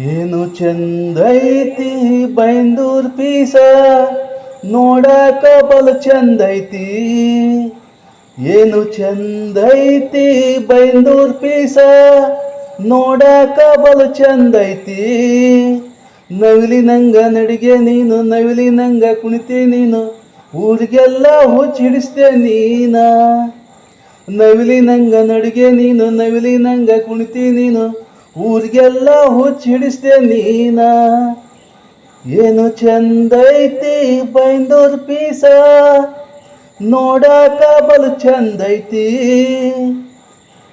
ಏನು ಚಂದೈತಿ ಬೈಂದೂರ್ ಪೀಸ? ನೋಡಕ ಬಲು ಚಂದೈತಿ. ಏನು ಚಂದೈತಿ ಬೈಂದೂರ್ ಪೀಸ? ನೋಡಕ ಬಲು ಚಂದೈತಿ. ನವಿಲಿನಂಗ ನಡಿಗೆ ನೀನು ನವಿಲಿ ನಂಗ ಕುಣಿತಿ ನೀನು, ಊರಿಗೆಲ್ಲ ಹುಚ್ಚಿಡಿಸ್ತೆ ನೀನ. ನವಿಲಿನಂಗ ನಡಿಗೆ ನೀನು ನವಿಲಿ ನಂಗ ಕುಣಿತಿ ನೀನು ಊರಿಗೆಲ್ಲ ಹುಚ್ಚಿಡಿಸ್ತೆ ನೀನ. ಏನು ಚಂದೈತಿ ಬೈಂದೂರ್ ಪೀಸ. ನೋಡಾಕ ಬಲು ಚಂದೈತಿ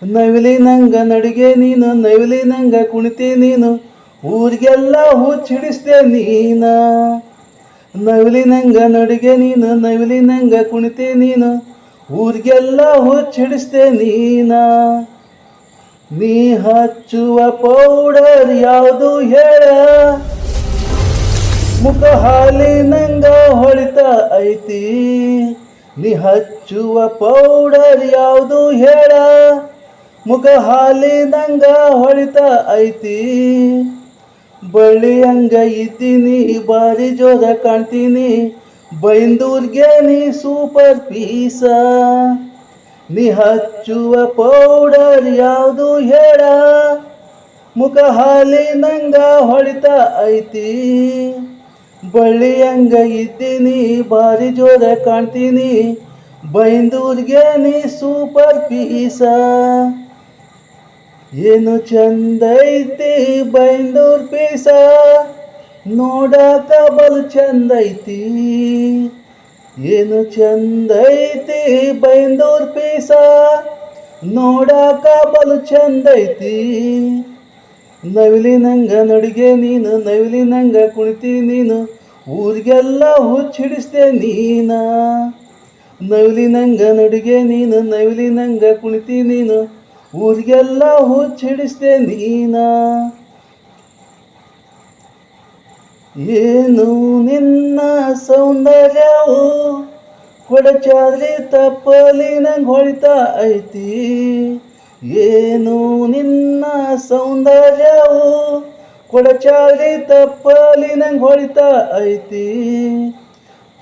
ನವಿಲಿನಂಗ ನಡಿಗೆ ನೀನು ನವಿಲಿ ನಂಗ ಕುಣಿತಿ ನೀನು. ಊರಿಗೆಲ್ಲ ಹುಚ್ಚಿಡಿಸ್ತೆ ನೀನ. ನವಿಲಿನಂಗ ನಡಿಗೆ ನೀನು ನವಿಲಿ ನಂಗ ಕುಣಿತಿ ನೀನು. ಊರಿಗೆಲ್ಲ ಹುಚ್ಚಿಡಿಸ್ತೆ ನೀನ. ನೀ ಹಚ್ಚುವ ಪೌಡರ್ ಯಾವುದು ಹೇಳ? ಮುಖ ಹಾಲಿನಂಗ ಹೊಳಿತ ಐತಿ. ನೀ ಹಚ್ಚುವ ಪೌಡರ್ ಯಾವುದು ಹೇಳ? ಮುಖ ಹಾಲಿನಂಗ ಹೊಳಿತ ಐತಿ. ಬಳ್ಳಿ ಹಂಗ ಇದ್ದೀನಿ, ಬಾರಿ ಜೋರ ಕಾಣ್ತೀನಿ. ಬೈಂದೂರ್ಗೆ ನೀ ಸೂಪರ್ ಪೀಸ. ನೀ ಹಚ್ಚುವ ಪೌಡರ್ ಯಾವುದು ಹೇಳ? ಮುಖ ಹಾಲಿ ನಂಗ ಹೊಳಿತ ಐತಿ. ಬಳ್ಳಿ ಹಂಗ ಇದ್ದೀನಿ ಬಾರಿ ಜೋರ ಕಾಣ್ತೀನಿ. ಬೈಂದೂರ್ಗೆ ನೀ ಸೂಪರ್ ಪೀಸ. ಏನು ಚಂದೈತಿ ಬೈಂದೂರ್ ಪೀಸ? ನೋಡಕ ಬಲು ಚಂದೈತಿ ಏನು ಚಂದೈತಿ ಬೈಂದೂರ್ ಪೀಸ? ನೋಡಾಕ ಬಲು ಚಂದೈತಿ ನವಿಲಿನಂಗ ನಡಿಗೆ ನೀನು, ನವಿಲಿನಂಗ ಕುಣಿತಿ ನೀನು, ಊರಿಗೆಲ್ಲ ಹುಚ್ಚಿಡಿಸ್ತೆ ನೀನ. ನವಿಲಿನಂಗ ನಡಿಗೆ ನೀನು, ನವಿಲಿನಂಗ ಕುಣಿತಿ ನೀನು, ಊರಿಗೆಲ್ಲ ಹುಚ್ಚಿಡಿಸ್ತೆ ನೀನ. ಏನು ನಿನ್ನ ಸೌಂದರ್ಯವು ಕೊಡಚಾದ್ರಿ ತಪ್ಪಲಿ ನಂಗೆ ಹೊಳಿತಾ ಐತಿ. ಏನು ನಿನ್ನ ಸೌಂದರ್ಯವು ಕೊಡಚಾದ್ರಿ ತಪ್ಪಲಿ ನಂಗೆ ಹೊಳಿತಾ ಐತಿ.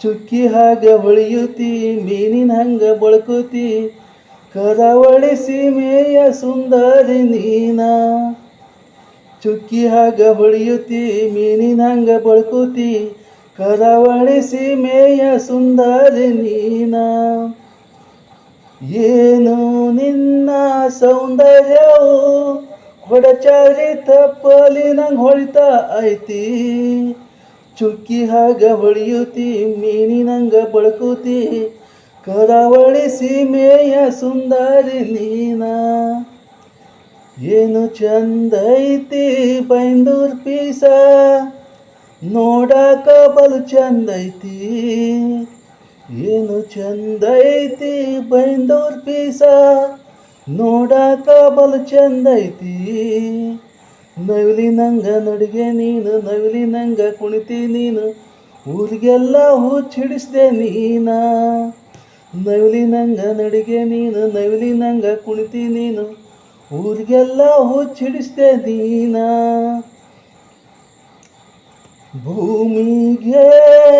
ಚುಕ್ಕಿ ಹಾಗೆ ಹೊಳಿಯುತ್ತಿ ಮೀನಿನ ಹಂಗೆ ಬಳಕುತಿ ಕರಾವಳಿ ಸೀಮೆಯ ಸುಂದರಿ ನೀನ. ಚುಕ್ಕಿ ಹಾಗ ಹೊಳಿಯುತ್ತಿ ಮೀನಿನ ಹಂಗ ಬಳಕುತ್ತಿ ಕರಾವಳಿ ಸೀಮೆಯ ಸುಂದರಿ ನೀನ. ಏನು ನಿನ್ನ ಸೌಂದರ್ಯವು ಹೊಡಚಾರಿ ತಪ್ಪಲಿ ನಂಗೆ ಹೊಳಿತಾ ಐತಿ? ಚುಕ್ಕಿ ಹಾಗ ಹೊಳಿಯುತ್ತಿ ಮೀನಿನಂಗ ಬಳಕುತ್ತಿ ಕರಾವಳಿ ಸೀಮೆಯ ಸುಂದರಿ ನೀನ. ಏನು ಚಂದೈತಿ ಬೈಂದೂರ್ ಪೀಸ? ನೋಡಾಕ ಬಲು ಚಂದೈತಿ. ಏನು ಚಂದೈತಿ ಬೈಂದೂರ್ ಪೀಸ? ನೋಡಾಕ ಬಲು ಚಂದೈತಿ. ನವಿಲಿನಂಗ ನಡಿಗೆ ನೀನು, ನವಿಲಿನಂಗ ಕುಣಿತಿ ನೀನು, ಊರಿಗೆಲ್ಲ ಹುಚ್ಚಿಡಿಸ್ದೆ ನೀನ. ನವಿಲಿನಂಗ ನಡಿಗೆ ನೀನು, ನವಿಲಿನಂಗ ಕುಣಿತಿ ನೀನು ಊರಿಗೆಲ್ಲ ಹುಚ್ಚಿಡಿಸ್ದೆ ದೀನ. ಭೂಮಿಗೆ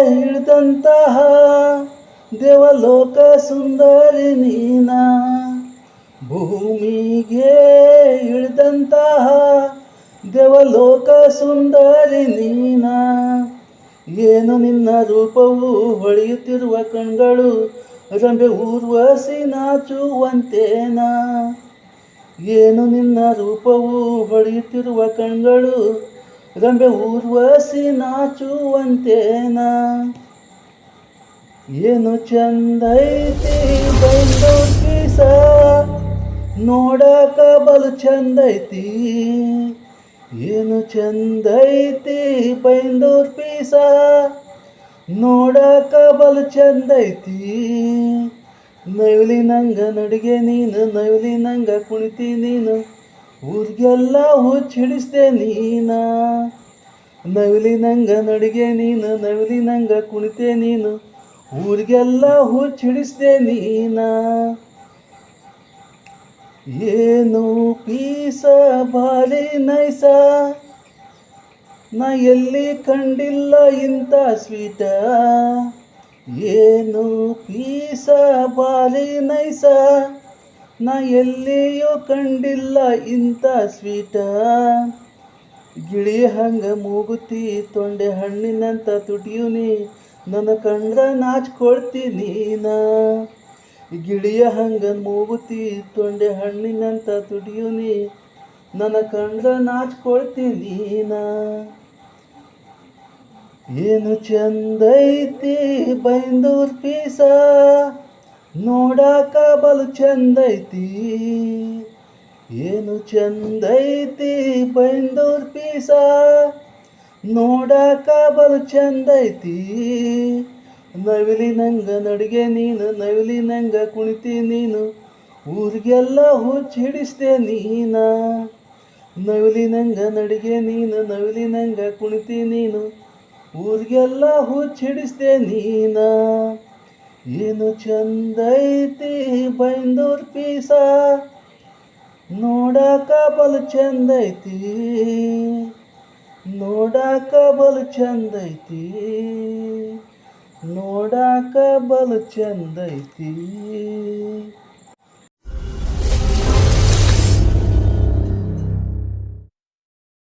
ಹಿಡಿದಂತಹ ದೇವಲೋಕ ಸುಂದರಿ ನೀನ. ಭೂಮಿಗೆ ಇಳಿದಂತಹ ದೇವಲೋಕ ಸುಂದರಿ ನೀನ. ಏನು ನಿನ್ನ ರೂಪವು ಹೊಳೆಯುತ್ತಿರುವ ಕಣ್ಗಳು ರಂಬೆ ಊರ್ವಸಿ ನಾಚುವಂತೇನ. ಏನು ನಿನ್ನ ರೂಪವು ಹೊಳೆಯುತ್ತಿರುವ ಕಣ್ಗಳು ರಂಬೆ ಊರ್ವಸಿ ನಾಚುವಂತೇನ? ಏನು ಚಂದೈತಿ ನೋಡಕ ನೋಡಾಕ ಬಲು ಚಂದೈತಿ ಏನು ಚಂದೈತಿ ಬೈಂದೂರ್ ಪೀಸ ನೋಡಕ ಬಲು ಚಂದೈತಿ ನವಿಲಿನಂಗ ನಡಿಗೆ ನೀನು ನವಿಲಿನಂಗ ಕುಣಿತಿ ನೀನು, ಊರಿಗೆಲ್ಲ ಹುಚ್ಚಿಡಿಸ್ದೆ ನೀನ. ನವಿಲಿನಂಗ ನಡಿಗೆ ನೀನು ನವಿಲಿನಂಗ ಕುಣಿತೆ ನೀನು, ಊರಿಗೆಲ್ಲ ಹುಚ್ಚಿಡಿಸ್ದೆ ನೀನ. ಏನು ಪೀಸ ಬಾಲಿ ನೈಸ, ನಾ ಎಲ್ಲಿ ಕಂಡಿಲ್ಲ ಇಂಥ ಸ್ವೀಟ. ಏನು ಪೀಸ ಬಾರಿ ನೈಸ? ನಾ ಎಲ್ಲಿಯೂ ಕಂಡಿಲ್ಲ ಇಂಥ ಸ್ವೀಟ. ಗಿಳಿ ಹಂಗ ಮೂಗುತಿ, ತೊಂಡೆ ಹಣ್ಣಿನಂತ ತುಟಿಯುನಿ ನನ್ನ ಕಂಡ್ರ ನಾಚ್ಕೊಳ್ತೀನಿ ನಾ ಗಿಳಿಯ ಹಂಗ ಮೂಗುತಿ, ತೊಂಡೆ ಹಣ್ಣಿನಂತ ತುಟಿಯುನಿ ನನ್ನ ಕಂಡ್ರ ನಾಚ್ಕೊಳ್ತೀನಿ ನಾ ಏನು ಚಂದೈತಿ ಬೈಂದೂರ್ ಪೀಸ? ನೋಡಾಕ ಬಲು ಚಂದೈತಿ. ಏನು ಚಂದೈತಿ ಬೈಂದೂರ್ ಪೀಸ? ನೋಡಾಕ ಬಲು ಚಂದೈತಿ. ನವಿಲಿ ನಂಗ ನಡಿಗೆ ನೀನು, ನವಿಲಿ ನಂಗ ಕುಣಿತಿ ನೀನು, ಊರಿಗೆಲ್ಲ ಹುಚ್ಚಿ ಹಿಡಿಸ್ದೆ ನೀನ. ನವಿಲಿ ನಂಗ ನಡಿಗೆ ನೀನು, ನವಿಲಿ ನಂಗ ಕುಣಿತಿ ನೀನು ಊರಿಗೆಲ್ಲ ಹುಚ್ಚ ಹಿಡಿಸ್ದೆ ನೀನ? ಏನು ಚಂದೈತಿ ಬೈಂದೂರ್ ಪೀಸ? ನೋಡಾಕ ಬಲು ಚಂದೈತಿ. ನೋಡಾಕ ಬಲು ಚಂದೈತಿ. ನೋಡಾಕ ಬಲು ಚಂದೈತಿ.